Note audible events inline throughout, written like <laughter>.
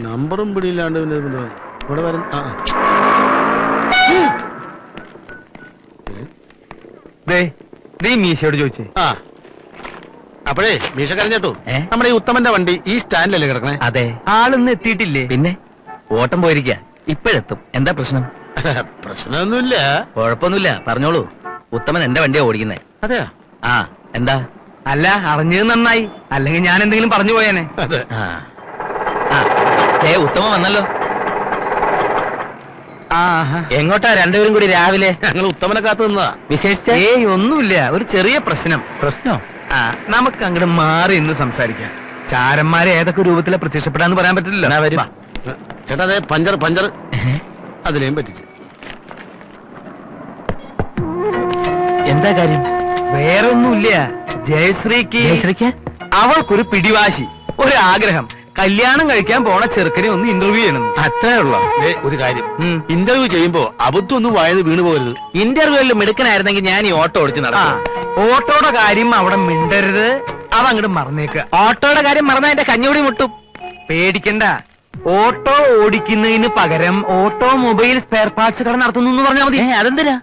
നമ്പറും പിടിയില്ലാണ്ട് പിന്നെ ഇത് ഇവിടെ വരും. ആ മീശയോട് ചോദിച്ചേ. ആ. അപ്പോഴേ മീശ കരഞ്ഞോ ഏ? നമ്മുടെ ഈ ഉത്തമന്റെ വണ്ടി ഈ സ്റ്റാൻഡിലല്ലേ കിടക്കണേ? അതെ. ആളൊന്നും എത്തിയിട്ടില്ലേ? പിന്നെ? ഓട്ടം പോയിരിക്ക. ഇപ്പോഴെത്തും. എന്താ പ്രശ്നം? <laughs> പ്രശ്നമൊന്നുമില്ല. കുഴപ്പമൊന്നുമില്ല. പറഞ്ഞോളൂ. ഉത്തമൻ എന്റെ വണ്ടിയാ ഓടിക്കുന്നേ. അതെയാ? ആ എന്താ? അല്ല അറിഞ്ഞത് നന്നായി. അല്ലെങ്കിൽ ഞാൻ എന്തെങ്കിലും പറഞ്ഞു പോയേനെ. അതെ. ആ, ഏ ഉത്തമ വന്നല്ലോ. എങ്ങോട്ടാ രണ്ടുപേരും കൂടി രാവിലെ? ഞങ്ങൾ ഉത്തമനെ കാത്തു നിന്നതാ. വിശേഷിച്ച? ഏയ് ഒന്നുമില്ല. ഒരു ചെറിയ പ്രശ്നം. പ്രശ്നോ? ആ നമുക്ക് അങ്ങോട്ട് മാറി ഇന്ന് സംസാരിക്കാം. ചാരന്മാരെ ഏതൊക്കെ രൂപത്തിലെ പ്രത്യക്ഷപ്പെടാന്ന് പറയാൻ പറ്റില്ലല്ലോ. എന്നാ ചേട്ടാ പഞ്ചർ പഞ്ചർ. അതിലേം പറ്റിച്ച്. എന്താ കാര്യം? വേറെ ഒന്നുമില്ല ജയശ്രീക്ക് ജയശ്രീക്ക്? അവൾക്കൊരു പിടിവാശി ഒരു ആഗ്രഹം കല്യാണം കഴിക്കാൻ പോണ ചെറുക്കനെ ഒന്ന് ഇന്റർവ്യൂ ചെയ്യണം. അത്രേ ഉള്ളൂ. ദേ, ഒരു കാര്യം. ഉം. ഇന്റർവ്യൂ ചെയ്യുമ്പോ അബദ്ധമൊന്നും വായത് വീണു പോകരുത്. ഇന്റർവ്യൂവിൽ മിടുക്കനായിരുന്നെങ്കിൽ ഞാൻ ഈ ഓട്ടോ ഓടിച്ച് ആ. നടക്കും ഓട്ടോയുടെ കാര്യം അവിടെ മിണ്ടരുത്. അതങ്ങോട്ട് മറന്നേക്ക. ഓട്ടോയുടെ കാര്യം മറന്നാ എന്റെ കഞ്ഞുകൂടി മുട്ടും. പേടിക്കണ്ട. ഓട്ടോ ഓടിക്കുന്നതിന് പകരം ഓട്ടോ മൊബൈൽ സ്പെയർ പാർട്സ് കട നടത്തുന്നു എന്ന് പറഞ്ഞാൽ മതി. ഏ, അതെന്തിനാ?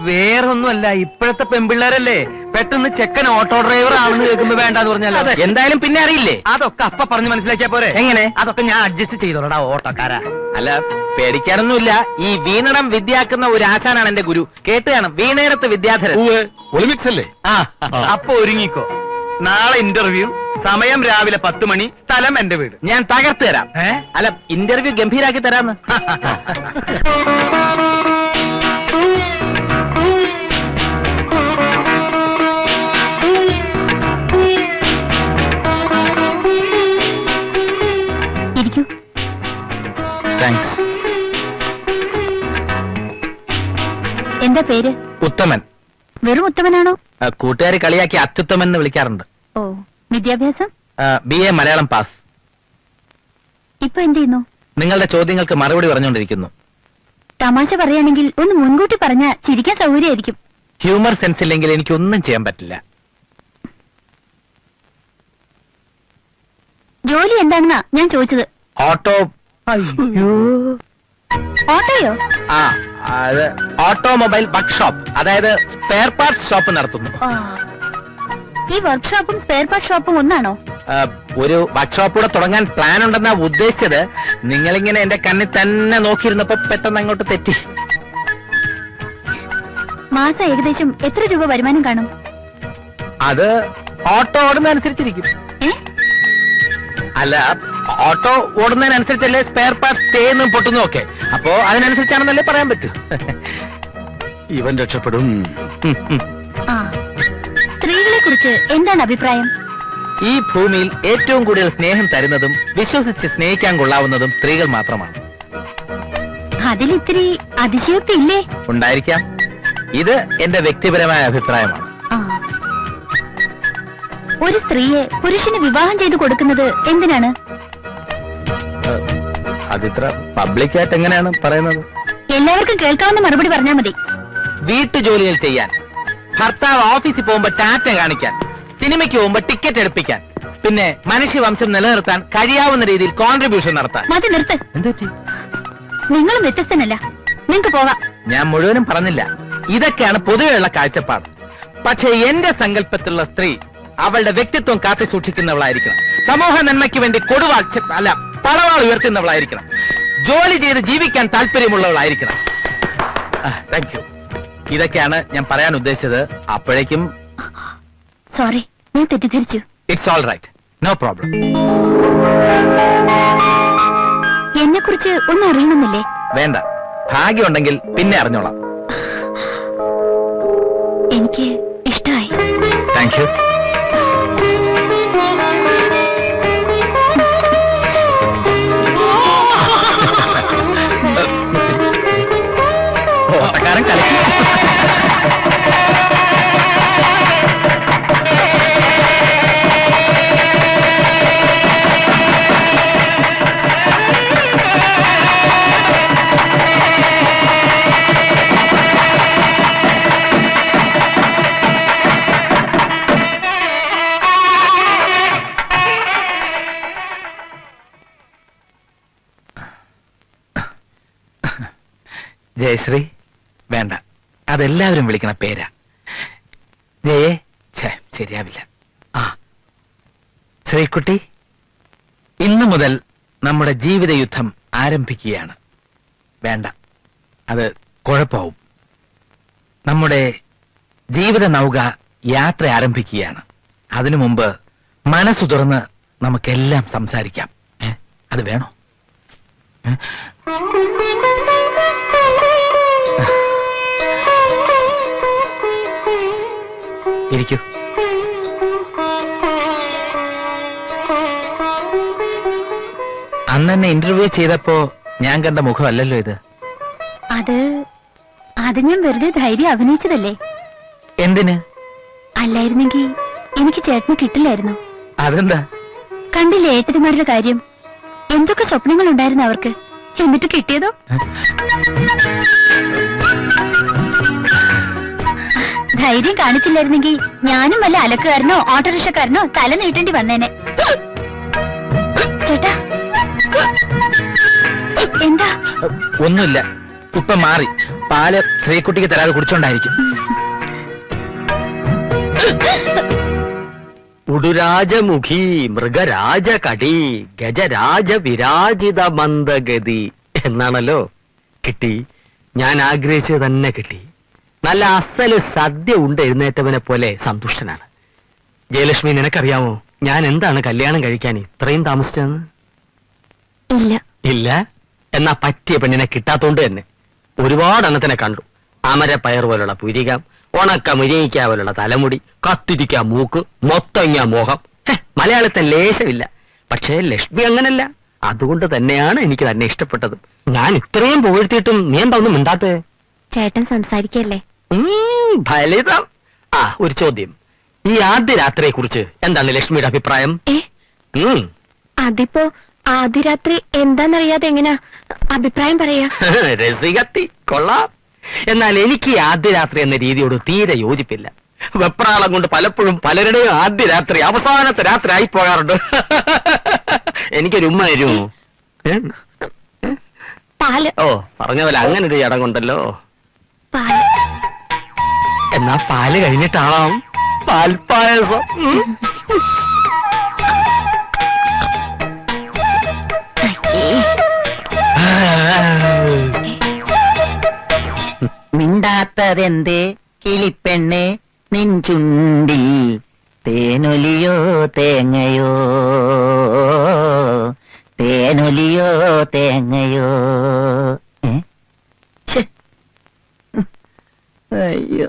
വേറൊന്നുമല്ല ഇപ്പോഴത്തെ പെമ്പിള്ളേരല്ലേ പെട്ടെന്ന് ചെക്കൻ ഓട്ടോ ഡ്രൈവർ ആണെന്ന് കേൾക്കുമ്പോ വേണ്ടെന്ന് പറഞ്ഞാൽ എന്തായാലും പിന്നെ അറിയില്ലേ? അതൊക്കെ അപ്പ പറഞ്ഞ് മനസ്സിലാക്കിയാ പോരെ. എങ്ങനെ? അതൊക്കെ ഞാൻ അഡ്ജസ്റ്റ് ചെയ്തോളടാ ഓട്ടോക്കാരാ. അല്ല പേടിക്കാനൊന്നുമില്ല. ഈ വീണടം വിദ്യാക്കുന്ന ഒരു ആശാനാണ് എന്റെ ഗുരു. കേട്ട് കാണും. വീണയിടത്ത് വിദ്യാധരൻ. ഒളിമിക്സ് അല്ലേ? ആ. അപ്പൊ ഒരുങ്ങിക്കോ. നാളെ ഇന്റർവ്യൂ സമയം രാവിലെ പത്ത് മണി സ്ഥലം എന്റെ വീട്. ഞാൻ തകർത്ത് തരാം. അല്ല ഇന്റർവ്യൂ ഗംഭീരാക്കി തരാന്ന്. <laughs> താങ്ക്സ് എന്താ പേര്? ഉത്തമൻ. വെറും ഉത്തമനാണോ? കൂട്ടുകാരെ കളിയാക്കി അത്യുത്തമൻ എന്ന് വിളിക്കാറുണ്ട്. ഓ വിദ്യാഭ്യാസം? ബി എ മലയാളം പാസ് ഇപ്പൊ എന്ത് ചെയ്യുന്നു? നിങ്ങളുടെ ചോദ്യങ്ങൾക്ക് മറുപടി പറഞ്ഞുകൊണ്ടിരിക്കുന്നു. തമാശ പറയുകയാണെങ്കിൽ ഒന്ന് മുൻകൂട്ടി പറഞ്ഞ ചിരിക്കാൻ സൗകര്യമായിരിക്കും. ഹ്യൂമർ സെൻസ് ഇല്ലെങ്കിൽ എനിക്ക് ഒന്നും ചെയ്യാൻ പറ്റില്ല. ജോലി എന്താണെന്നാ ഞാൻ ചോദിച്ചത്. ഓട്ടോ ഓട്ടോയോ? ആ അത് ഓട്ടോമൊബൈൽ വർക്ക്ഷോപ്പ്. അതായത് സ്പെയർ പാർട്സ് ഷോപ്പ് നടത്തുന്നു. ആ. ഈ വർക്ക്ഷോപ്പും സ്പെയർ പാർട്സ് ഷോപ്പും ഒന്നാണോ? ആ, ഒരു വർക്ക്ഷോപ്പ് കൂടെ തുടങ്ങാൻ പ്ലാൻ ഉണ്ടെന്നാ ഉദ്ദേശിച്ചത്. നിങ്ങളിങ്ങനെ എന്റെ കണ്ണിൽ തന്നെ നോക്കിയിരുന്നപ്പോ പെട്ടെന്ന് അങ്ങോട്ട് തെറ്റി. മാസം ഏകദേശം എത്ര രൂപ വരുമാനം കാണും? അത് ഓട്ടോ ഓടുന്നതനുസരിച്ചിരിക്കും. അല്ല ഓട്ടോ ഓടുന്നതിനനുസരിച്ചല്ലേ സ്പെയർ പാർട്സ് തേന്നും പൊട്ടുന്നും ഒക്കെ അപ്പോ അതിനനുസരിച്ചാണെന്നല്ലേ പറയാൻ പറ്റൂ. <laughs> ഇവൻ രക്ഷപ്പെടും. ആ സ്ത്രീകളെ കുറിച്ച് എന്താണ് അഭിപ്രായം? ഈ ഭൂമിയിൽ ഏറ്റവും കൂടുതൽ സ്നേഹം തരുന്നതും വിശ്വസിച്ച് സ്നേഹിക്കാൻ കൊള്ളാവുന്നതും സ്ത്രീകൾ മാത്രമാണ്. അതിലിത്തിരി അതിശയോക്തി ഇല്ലേ? ഉണ്ടായിരിക്കാം. ഇത് എന്റെ വ്യക്തിപരമായ അഭിപ്രായമാണ്. ഒരു സ്ത്രീയെ പുരുഷന് വിവാഹം ചെയ്തു കൊടുക്കുന്നത് എന്തിനാണ്? അതിത്ര പബ്ലിക്കായിട്ട് എങ്ങനെയാണ് പറയുന്നത്? എല്ലാവർക്കും കേൾക്കാവുന്ന മറുപടി പറഞ്ഞാൽ മതി. വീട്ടുജോലികൾ ചെയ്യാൻ ഭർത്താവ് ഓഫീസിൽ പോകുമ്പോ ടാറ്റ കാണിക്കാൻ സിനിമയ്ക്ക് പോകുമ്പോ ടിക്കറ്റ് എടുപ്പിക്കാൻ പിന്നെ മനുഷ്യവംശം നിലനിർത്താൻ കഴിയാവുന്ന രീതിയിൽ കോൺട്രിബ്യൂഷൻ നടത്താൻ. മതി നിർത്ത്. നിങ്ങളും വ്യത്യസ്തനല്ല. നിങ്ങക്ക് പോകാം ഞാൻ മുഴുവനും പറഞ്ഞില്ല. ഇതൊക്കെയാണ് പൊതുവെയുള്ള കാഴ്ചപ്പാട്. പക്ഷേ എന്റെ സങ്കല്പത്തിലുള്ള സ്ത്രീ അവളുടെ വ്യക്തിത്വം കാത്തി സൂക്ഷിക്കുന്നവളായിരിക്കണം. സമൂഹ നന്മയ്ക്ക് വേണ്ടി കൊടുവാൾ അല്ല പടവാൾ ഉയർത്തുന്നവളായിരിക്കണം. ജോലി ചെയ്ത് ജീവിക്കാൻ താല്പര്യമുള്ളവളായിരിക്കണം. താങ്ക് യു ഇതൊക്കെയാണ് ഞാൻ പറയാൻ ഉദ്ദേശിച്ചത്. അപ്പോഴേക്കും സോറി ഞാൻ തെറ്റിദ്ധരിച്ചു. It's all right no problem എന്നെ കുറിച്ച് ഒന്നും അറിയണമെന്നില്ലേ? വേണ്ട. ഭാഗ്യമുണ്ടെങ്കിൽ പിന്നെ അറിഞ്ഞോളാം. എനിക്ക് ഇഷ്ടമായി. താങ്ക് യു ജയശ്രീ വേണ്ട. അതെല്ലാവരും വിളിക്കണ പേരാ. ജയേ ഛേ ശരിയാവില്ല. ആ. ശ്രീക്കുട്ടി ഇന്നു മുതൽ നമ്മുടെ ജീവിത യുദ്ധം ആരംഭിക്കുകയാണ്. വേണ്ട. അത് കുഴപ്പമാവും. നമ്മുടെ ജീവിത നൗക യാത്ര ആരംഭിക്കുകയാണ്. അതിനു മുമ്പ് മനസ്സു തുറന്ന് നമുക്കെല്ലാം സംസാരിക്കാം. അത് വേണോ? ഇരിക്കൂ. അന്ന് എന്നെ ഇന്റർവ്യൂ ചെയ്തപ്പോ ഞാൻ കണ്ട മുഖമല്ലല്ലോ ഇത്. അത് അത് ഞാൻ വെറുതെ ധൈര്യം അഭിനയിച്ചതല്ലേ? എന്തിന്? അല്ലായിരുന്നെങ്കിൽ എനിക്ക് ചേട്ടന് കിട്ടില്ലായിരുന്നു? അതെന്താ? കണ്ടില്ലേ ഏട്ടന്മാരുടെ കാര്യം? എന്തൊക്കെ സ്വപ്നങ്ങൾ ഉണ്ടായിരുന്നു അവർക്ക്? എന്നിട്ട് കിട്ടിയതോ? ധൈര്യം കാണിച്ചില്ലായിരുന്നെങ്കിൽ ഞാനും വല്ല അലക്കുകാരനോ ഓട്ടോറിക്ഷക്കാരനോ തല നീട്ടേണ്ടി വന്നേനെ. ചേട്ടാ. എന്താ? ഒന്നുമില്ല. ഇപ്പൊ മാറി. പാൽ ശ്രീക്കുട്ടിക്ക് തരാതെ കുടിച്ചോണ്ടായിരിക്കും. ഉടുരാജമുഖി മൃഗരാജ കടി ഗജരാജ വിരാജിത മന്ദഗതി എന്നാണല്ലോ കിട്ടി. ഞാൻ ആഗ്രഹിച്ചത് തന്നെ കിട്ടി. നല്ല അസൽ സദ്യ ഉണ്ട് എഴുന്നേറ്റവനെ പോലെ സന്തുഷ്ടനാണ്. ജയലക്ഷ്മി നിനക്കറിയാമോ? ഞാൻ എന്താണ് കല്യാണം കഴിക്കാൻ ഇത്രയും താമസിച്ചതെന്ന്? ഇല്ല. ഇല്ല? എന്നാ പറ്റിയ പെണ്ണിനെ കിട്ടാത്തോണ്ട് തന്നെ. ഒരുപാട് എണ്ണത്തിനെ കണ്ടു. അമരപ്പയർ പോലുള്ള പുരികം ഉണക്ക മുരിങ്ങിക്ക പോലുള്ള തലമുടി കത്തിരിക്ക മൂക്ക് മൊത്തങ്ങ മോഹം. മലയാളത്തെ മലയാളത്തിൽ ലേശമില്ല. പക്ഷേ ലക്ഷ്മി അങ്ങനല്ല. അതുകൊണ്ട് തന്നെയാണ് എനിക്ക് തന്നെ ഇഷ്ടപ്പെട്ടത്. ഞാൻ ഇത്രയും പുകഴ്ത്തിയിട്ടും നീ എന്താ ഒന്നും മിണ്ടാത്തേ? ചേട്ടൻ സംസാരിക്കല്ലേ? ഫലിതം. ആ ഒരു ചോദ്യം. ഈ ആദ്യ രാത്രിയെ കുറിച്ച് എന്താണ് ലക്ഷ്മിയുടെ അഭിപ്രായം? ഏ? ഉം. അതിപ്പോ ആദ്യ രാത്രി എന്താന്നറിയാതെ എങ്ങനാ അഭിപ്രായം പറയാ? <laughs> രസികത്തി കൊള്ളാം. എന്നാൽ എനിക്ക് ഈ ആദ്യ രാത്രി എന്ന രീതിയോട് തീരെ യോജിപ്പില്ല. വെപ്രാളം കൊണ്ട് പലപ്പോഴും പലരുടെയും ആദ്യ രാത്രി അവസാനത്തെ രാത്രി ആയി പോകാറുണ്ട് <laughs> എനിക്കൊരു ഉമ്മ തരുമോ ഏ? പാൽ. ഓ പറഞ്ഞ പോലെ അങ്ങനെ ഒരു ചടങ്ങുണ്ടല്ലോ പാൽ. എന്നാ പാൽ കഴിഞ്ഞിട്ടാവാം. പാൽപ്പായസം. മിണ്ടാത്തതെന്ത്? കിളിപ്പെണ്ണെ നിൻചുണ്ടിൽ തേനൊലിയോ തേങ്ങയോ? തേനൊലിയോ തേങ്ങയോ. അയ്യോ.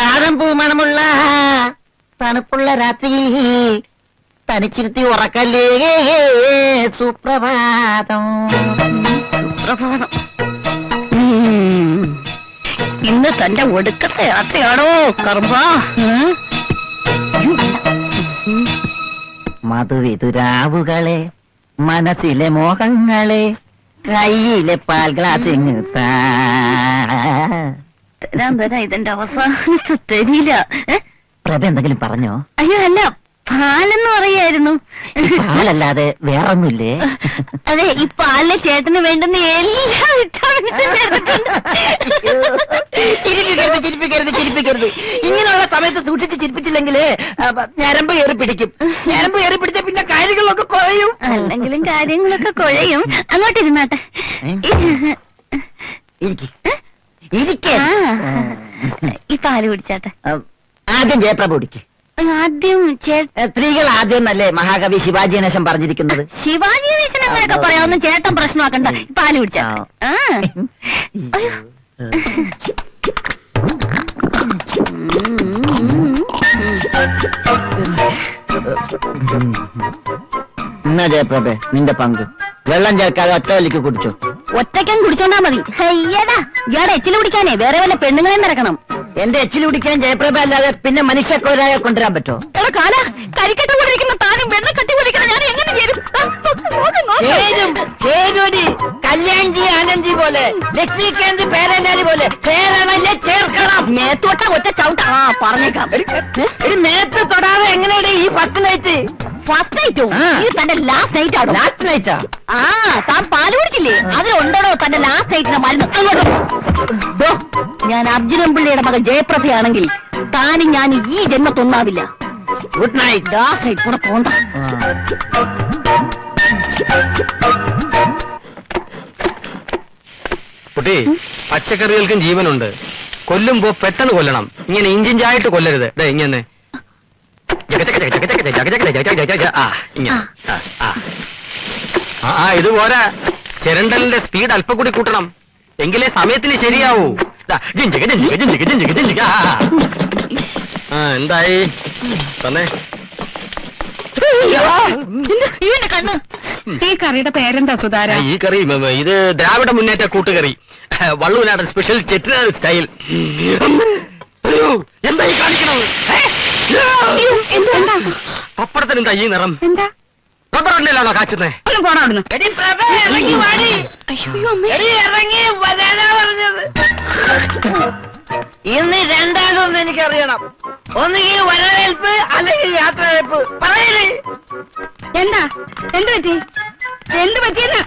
താരം പൂമണമുള്ള തണുപ്പുള്ള രാത്രി. തനിച്ചിരുത്തി ഉറക്കല്ലേ? സുപ്രഭാതം. സുപ്രഭാതം. ഇന്ന് തന്റെ ഒടുക്കത്തെ യാത്രയാണോ കർമ്മ? മധുവിതുരാവുകളെ മനസ്സിലെ മോഹങ്ങളെ കയ്യിലെ പാൽ ഗ്ലാസ് ഇങ്ങ് താ. തരാൻ തരാം ഇതിന്റെ അവസാനത്തെ തരില്ല പ്രഭ എന്തെങ്കിലും പറഞ്ഞോ? അയ്യോ അല്ല. പാലെന്ന് പറയായിരുന്നു പാലല്ലാതെ വേറൊന്നുമില്ലേ? അതെ ഈ പാലിലെ ചേട്ടന് വേണ്ടുന്ന എല്ലാ വിറ്റാമിൻസും ചിരിപ്പിക്കരുത് ചിരിപ്പിക്കരുത് ചിരിപ്പിക്കരുത്. ഇങ്ങനെയുള്ള സമയത്ത് സൂക്ഷിച്ച് ചിരിപ്പിച്ചില്ലെങ്കിൽ ഞരമ്പ് കയറി പിടിക്കും. ഞരമ്പ് കയറി പിടിച്ച പിന്നെ കാര്യങ്ങളൊക്കെ കുഴയും. അല്ലെങ്കിലും കാര്യങ്ങളൊക്കെ കുഴയും. അങ്ങോട്ടിരുന്നാട്ടെ ഇരിക്ക്. ഇരിക്ക്. ആ. ഈ പാൽ കുടിച്ചാട്ടെ ആദ്യം ജയപ്രഭ കുടിക്ക് ആദ്യം സ്ത്രീകൾ ആദ്യം എന്നല്ലേ മഹാകവി ശിവാജി ഗണേശൻ പറഞ്ഞിരിക്കുന്നത് ശിവാജി ഗണേശൻ അങ്ങനെയൊക്കെ പറയാവുന്ന ചേട്ടൻ പ്രശ്നമാക്കണ്ട പാൽ കുടിച്ചാ. എന്നാ ജയപ്രഭേ നിന്റെ പങ്ക് വെള്ളം ചേർക്കാതെ ഒറ്റ വലിക്ക് കുടിച്ചു ഒറ്റയ്ക്കൻ കുടിച്ചോണ്ടാ മതി. അയ്യടാ ഇയാടെ എച്ചിൽ കുടിക്കാനേ വേറെ വല്ല പെണ്ണുങ്ങളെ നിറക്കണം എന്റെ എച്ചിൽ കുടിക്കാൻ ജയപ്രഭ അല്ലാതെ പിന്നെ മനുഷ്യക്കൊരായ കൊണ്ടുവരാൻ പറ്റോ? എടാ കാല കരിക്കട്ട കുടിക്കുന്ന താനും വെള്ളം കട്ടി കുടിക്കുന്ന ഞാൻ എങ്ങനെ ചേരും ചേരൂരി കല്യാൺജി ആനന്ദ്ജി പോലെ. ലക്ഷ്മി കേന്ദ്ര പേരല്ലാതി പോലെ. ചേരണല്ലേ മേത്തോട്ട ഒറ്റ ചവിട്ട ആ പറഞ്ഞേക്കാം. ഒരു മേത്ത് തൊടാതെ എങ്ങനെയാണ് ഈ ഫസ്റ്റ് നൈറ്റ് ഫസ്റ്റ് നൈറ്റോ ആ. ഇത് തന്റെ ലാസ്റ്റ് നൈറ്റ് ആണോ? ലാസ്റ്റ് നൈറ്റാ ആ. താൻ പാൽ കുടിച്ചില്ലേ? അതിലുണ്ടോ തന്റെ ലാസ്റ്റ് നൈറ്റിന്റെ മരുന്ന്? അങ്ങോട്ട്. ദോ, ഞാൻ അർജുനൻ പിള്ളയുടെ മകൻ ജയപ്രഭയാണെങ്കിൽ താനും ഞാൻ ഈ ജന്മത്തൊന്നാവില്ല. ഗുഡ് നൈറ്റ് ലാസ്റ്റ് നൈറ്റ് കൂടെ പോണ്ട. കുട്ടി പച്ചക്കറികൾക്കും ജീവനുണ്ട്. കൊല്ലുമ്പോ പെട്ടെന്ന് കൊല്ലണം ഇങ്ങനെ ഇഞ്ചിഞ്ചായിട്ട് കൊല്ലരുത് ദേ ഇങ്ങനെ ആ ഇത് പോരാ ചിരണ്ടലിന്റെ സ്പീഡ് അല്പം കൂടി കൂട്ടണം എങ്കിലേ സമയത്തിന് ശരിയാവൂ എന്തായി തന്നെ കണ്ണ്. ഈ കറിയുടെ പേരെന്താ സുധാര? ഈ കറി ഇത് ദ്രാവിഡ മുന്നേറ്റ കൂട്ടുകറി. വള്ളുവനാടൻ സ്പെഷ്യൽ ചെറ്റിനാട് സ്റ്റൈൽ എന്താ ഈ കാണിക്കണത്? പപ്പടത്തിന് എന്താ ഈ നിറം? എന്താ? റബ്ബർ എണ്ണയിലാണോ കാച്ചുന്നേ? ഒന്ന് പോണ അവിടുന്ന് അറിയണം ഒന്നുകിൽ വരവേൽപ്പ് അല്ലെങ്കിൽ യാത്രവേൽപ്പ്. പറയണേ എന്താ? എന്ത് പറ്റി? എന്ത് പറ്റിയെന്ന്?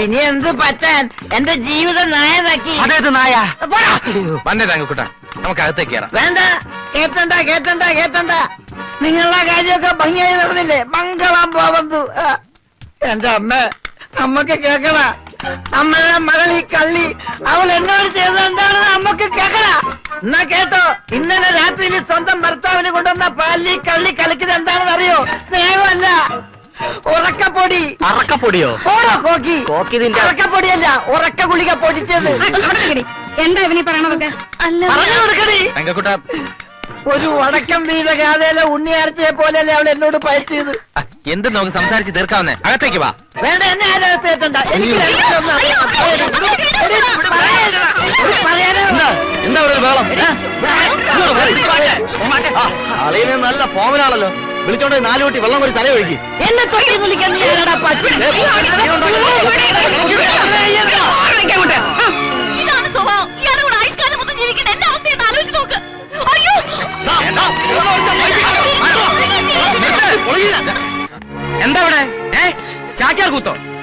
ഇനി എന്ത് പറ്റാൻ? എന്റെ ജീവിതം നായതാക്കി അതേത് നായ. പോടാ. വന്നേ താങ്കൂട്ട നമുക്ക് അകത്തേക്ക് കയറാം. വേണ്ട. കേട്ടണ്ട കേട്ടണ്ട കേട്ടണ്ട നിങ്ങളുടെ കാര്യമൊക്കെ ഭംഗിയായി നടന്നില്ലേ? മംഗളം പോവന്തു ആ. എന്റെ അമ്മ അമ്മയ്ക്ക് കേക്കണ അമ്മയുടെ മകൾ ഈ കള്ളി. അവൾ എന്നോട് ചെയ്തത് എന്താണെന്ന് അമ്മയ്ക്ക് കേക്കടാ എന്നാ കേട്ടോ ഇന്നലെ രാത്രിയിൽ സ്വന്തം ഭർത്താവിന് കൊണ്ടുവന്ന പാലി കള്ളി കളിക്കുന്നത് എന്താണെന്ന് അറിയോ? സ്നേഹമല്ല. ഉറക്കപ്പൊടി. അറക്കപ്പൊടിയോ? ഓടോ കോക്കി. കോക്കി നിന്റെ- ഉറക്കപ്പൊടിയല്ല ഉറക്ക ഗുളിക പൊടിച്ചത്. എന്താ ഇവനീ പറയണതൊക്കെ? പറഞ്ഞു കൊടുക്കണേ തങ്കക്കുട്ട ഒരു വടക്കം വീത ഗാഥയിലെ ഉണ്ണിയാർച്ചയെ പോലെയല്ലേ അവൾ എന്നോട് പയറ്റിയത്. എന്ത് നമുക്ക് സംസാരിച്ച് തീർക്കാവുന്നേ അകത്തേക്ക് വാ വേണ്ട എന്നെ എനിക്ക് അറിയാം. ഇവിടെ. ഇവിടെ. എന്താ ഒരു അളിയിൽ നല്ല ഫോമിലാണല്ലോ വിളിച്ചോണ്ട് നാലു കൂട്ടി വെള്ളം കൂടി തല ഒഴുകി എന്നെ തൊട്ടി വിളിക്കാൻ നീ ആരാടാ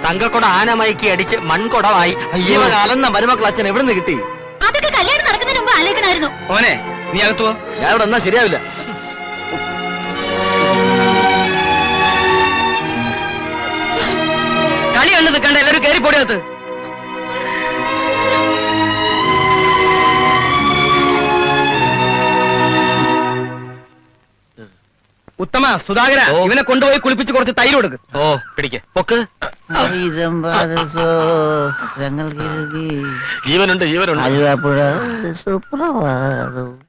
തങ്കക്കൊട ആനമയക്കി അടിച്ച് മൺകൊടമായി അയ്യോ. അലന്ന മരുമക്കൾ അച്ഛൻ എവിടെ നിന്ന് കിട്ടി? അതൊക്കെ കല്യാണം നടക്കുന്നതിന് മുമ്പ് ആലോചിക്കണമായിരുന്നു. ഓനെ നീ അകത്തു ഞാൻ ഇവിടെ എന്നാ ശരിയാവില്ല. കളി കണ്ടു നിൽക്കണ്ട എല്ലാവരും കയറി പോടിയകത്ത് ഉത്തമ സുധാകര ഇവനെ കൊണ്ടുപോയി കുളിപ്പിച്ച് കുറച്ച് തൈര് കൊടുക്ക്. ഓ പിടിക്ക്. പൊക്ക്. ജീവനുണ്ട് ജീവനുണ്ട്. ആലുവാപ്പുഴ സുപ്രഭാതം.